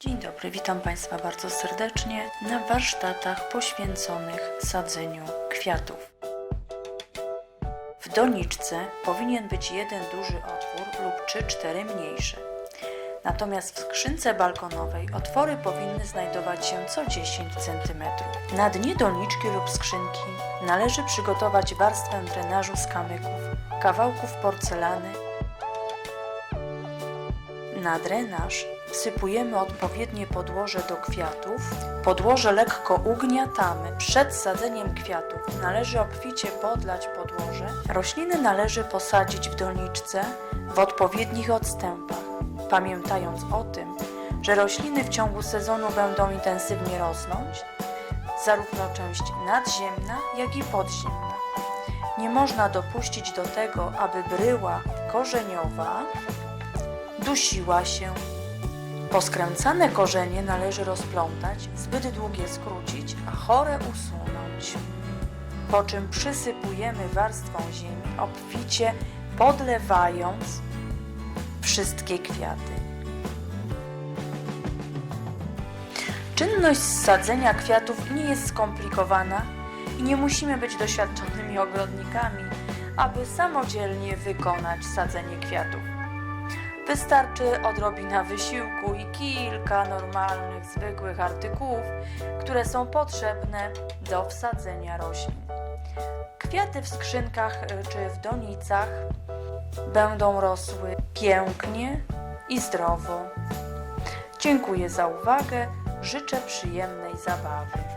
Dzień dobry, witam Państwa bardzo serdecznie na warsztatach poświęconych sadzeniu kwiatów. W doniczce powinien być jeden duży otwór lub 3-4 mniejsze. Natomiast w skrzynce balkonowej otwory powinny znajdować się co 10 cm. Na dnie doniczki lub skrzynki należy przygotować warstwę drenażu z kamyków, kawałków porcelany, na drenaż wsypujemy odpowiednie podłoże do kwiatów. Podłoże lekko ugniatamy. Przed sadzeniem kwiatów należy obficie podlać podłoże. Rośliny należy posadzić w doniczce w odpowiednich odstępach, pamiętając o tym, że rośliny w ciągu sezonu będą intensywnie rosnąć, zarówno część nadziemna, jak i podziemna. Nie można dopuścić do tego, aby bryła korzeniowa dusiła się. Poskręcane korzenie należy rozplątać, zbyt długie skrócić, a chore usunąć. Po czym przysypujemy warstwą ziemi, obficie podlewając wszystkie kwiaty. Czynność sadzenia kwiatów nie jest skomplikowana i nie musimy być doświadczonymi ogrodnikami, aby samodzielnie wykonać sadzenie kwiatów. Wystarczy odrobina wysiłku i kilka normalnych, zwykłych artykułów, które są potrzebne do wsadzenia roślin. Kwiaty w skrzynkach y, czy w donicach będą rosły pięknie i zdrowo. Dziękuję za uwagę, życzę przyjemnej zabawy.